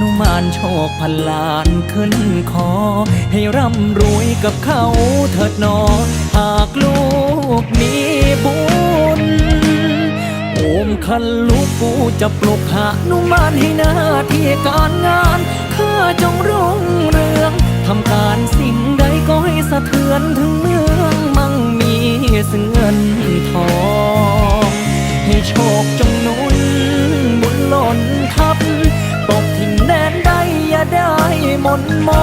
นุมานโชคพันล้านขึ้นคอ ให้ร่ำรวยกับเขาเถิดนอหากลูกมีบุญโอมคันลูกกูจะปลุกหานุมานให้หน้าที่การงานข้าจงรุ่งเรืองทำการสิ่งใดก็ให้สะเทือนถึงเมืองมั่งมีเงินทอง นแดนใดอย่าได้หมนมอง บารมี